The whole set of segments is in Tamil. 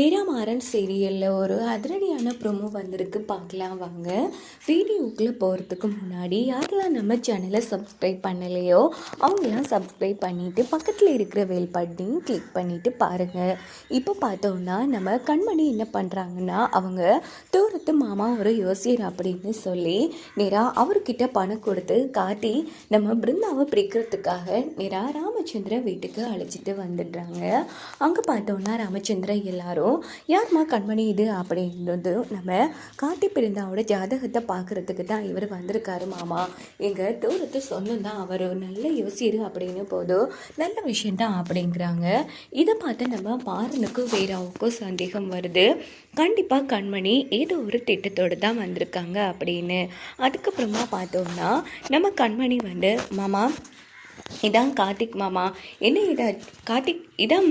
வீரமாறன் சீரியலில் ஒரு அதிரடியான ப்ரோமோ வந்திருக்கு. பார்க்கலாம் வாங்க. வீடியோக்குள்ளே போகிறதுக்கு முன்னாடி யாரெல்லாம் நம்ம சேனலை சப்ஸ்கிரைப் பண்ணலையோ அவங்களாம் சப்ஸ்கிரைப் பண்ணிவிட்டு பக்கத்தில் இருக்கிற வேல் பட்டியும் கிளிக் பண்ணிவிட்டு பாருங்கள் இப்போ பார்த்தோன்னா நம்ம கண்மணி என்ன பண்ணுறாங்கன்னா அவங்க தூரத்து மாமா ஒரு யோசியர் அப்படின்னு சொல்லி நேராக அவர்கிட்ட பணம் கொடுத்து காட்டி நம்ம பிருந்தாவை பிரிக்கிறதுக்காக நேராக ராமச்சந்திர வீட்டுக்கு அழைச்சிட்டு வந்துடுறாங்க. அங்கே பார்த்தோன்னா ராமச்சந்திர எல்லாரும் யார்மா கண்மணி இது அப்படின்றது நம்ம காட்டி பிறந்தாவோட ஜாதகத்தை பார்க்கறதுக்கு தான் இவர் வந்திருக்காரு மாமா. எங்கள் தூரத்து சொன்னோம் தான். அவர் நல்ல யோசியர் அப்படின்னு போதும் நல்ல விஷயந்தான் அப்படிங்கிறாங்க. இதை பார்த்து நம்ம பாரனுக்கும் வேறாவுக்கும் சந்தேகம் வருது. கண்டிப்பாக கண்மணி ஏதோ ஒரு திட்டத்தோடு தான் வந்திருக்காங்க அப்படின்னு. அதுக்கப்புறமா பார்த்தோம்னா நம்ம கண்மணி வந்து மாமா இதான் கார்த்திக் மாமா. என்ன இட கார்த்திக் இதான்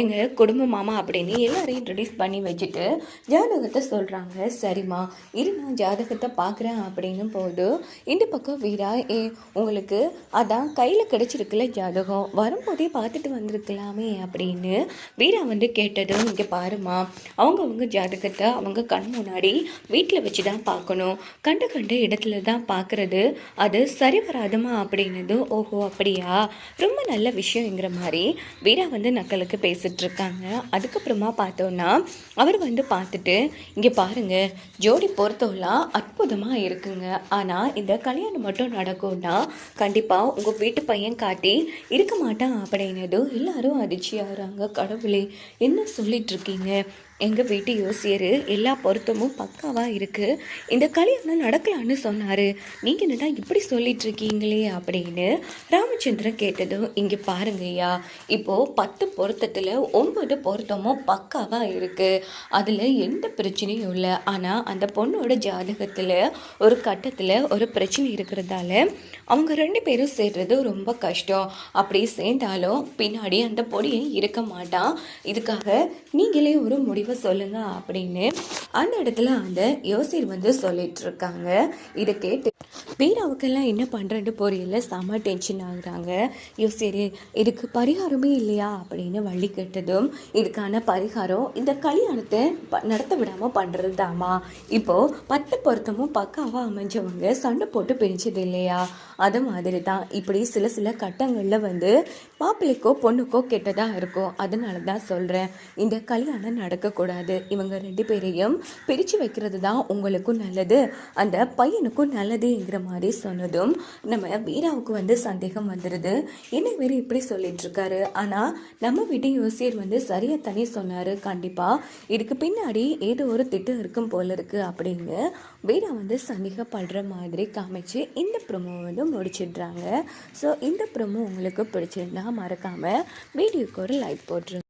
எங்கள் குடும்ப மாமா அப்படின்னு எல்லாரையும் இன்ட்ரடியூஸ் பண்ணி வச்சுட்டு ஜாதகத்தை சொல்கிறாங்க சரிம்மா இரு நான் ஜாதகத்தை பார்க்குறேன் அப்படின்னு போது இந்த பக்கம் வீரா ஏ உங்களுக்கு அதான் கையில் கிடச்சிருக்குல்ல ஜாதகம். வரும்போதே பார்த்துட்டு வந்திருக்கலாமே அப்படின்னு வீரா வந்து கேட்டதும் இங்கே பாருமா அவங்கவுங்க ஜாதகத்தை அவங்க கண் முன்னாடி வீட்டில் வச்சு தான் பார்க்கணும். கண்ட கண்ட இடத்துல தான் பார்க்குறது. அது சரி வராதுமா அப்படின்னதும் ஓஹோ அப்படியா? ரொம்ப நல்ல விஷயங்கிற மாதிரி வீரா வந்து நக்கலுக்கு பேசிட்டு இருக்காங்க அதுக்கப்புறமா பார்த்தோன்னா அவர் வந்து பார்த்துட்டு இங்கே பாருங்க ஜோடி பொறுத்தவெல்லாம் அற்புதமாக இருக்குங்க. ஆனால் இந்த கல்யாணம் மட்டும் நடக்கும்னா கண்டிப்பாக உங்கள் வீட்டு பையன் காட்டி இருக்க மாட்டான் அப்படின்னதும் எல்லாரும் அதிர்ச்சியாகிறாங்க. கடவுளே என்ன சொல்லிட்டு இருக்கீங்க எங்கள் வீட்டு யோசியர் எல்லா பொருத்தமும் பக்காவாக இருக்குது இந்த கல்யாணம் நடக்கலான்னு சொன்னார். நீங்கள் என்னடா இப்படி சொல்லிகிட்ருக்கீங்களே அப்படின்னு ராமச்சந்திரன் கேட்டதும் இங்கே பாருங்கய்யா இப்போது பத்து பொருத்தத்தில் ஒன்பது பொருத்தமும் பக்காவாக இருக்குது அதில் எந்த பிரச்சனையும் இல்லை. ஆனால் அந்த பொண்ணோட ஜாதகத்தில் ஒரு கட்டத்தில் ஒரு பிரச்சனை இருக்கிறதால அவங்க ரெண்டு பேரும் சேர்றது ரொம்ப கஷ்டம். அப்படி சேர்ந்தாலும் பின்னாடி அந்த பொடியை இருக்க மாட்டான். இதுக்காக நீங்களே ஒரு முடிவு சொல்லுங்கள் அப்படின்னு. அந்த இடத்துல அந்த யோசிர் வந்து சொல்லிட்டு இருக்காங்க இதை கேட்டு பீராவுக்கெல்லாம் என்ன பண்ணுறது புரியல. செம டென்ஷன் ஆகுறாங்க. யோசிரு இதுக்கு பரிகாரமே இல்லையா? அப்படின்னு வள்ளி கேட்டதும் இதுக்கான பரிகாரம் இந்த கல்யாணத்தை ப- நடத்த விடாமல் பண்ணுறது தாமா இப்போது பத்து பொருத்தமும் பக்காவாக அமைஞ்சவங்க சண்டை போட்டு பிரிஞ்சது இல்லையா? அது மாதிரி தான் இப்படி சில சில கட்டங்களில் வந்து மாப்பிள்ளைக்கோ பொண்ணுக்கோ கெட்டதாக இருக்கும். அதனால தான் சொல்கிறேன் இந்த கல்யாணம் நடக்கக்கூடாது. இவங்க ரெண்டு பேரையும் பிரித்து வைக்கிறது தான் உங்களுக்கும் நல்லது. அந்த பையனுக்கும் நல்லதுங்கிற மாதிரி சொன்னதும் நம்ம வீராவுக்கு வந்து சந்தேகம் வந்துடுது என்ன இவர் இப்படி சொல்லிட்டு இருக்காரு ஆனால் நம்ம வீட்டு யோசியர் வந்து சரியாக தனி சொன்னார். கண்டிப்பாக இதுக்கு பின்னாடி ஏதோ ஒரு திட்டம் இருக்கும் போல இருக்குது அப்படின்னு வீரா வந்து சந்தேகப்படுற மாதிரி காமிச்சு இந்த ப்ரொமோ வந்து முடிச்சிடுறாங்க. ஸோ இந்த ப்ரொமோ உங்களுக்கு பிடிச்சிருந்தா மறக்காமல் வீடியோக்கு ஒரு லைக் போட்டுருங்க.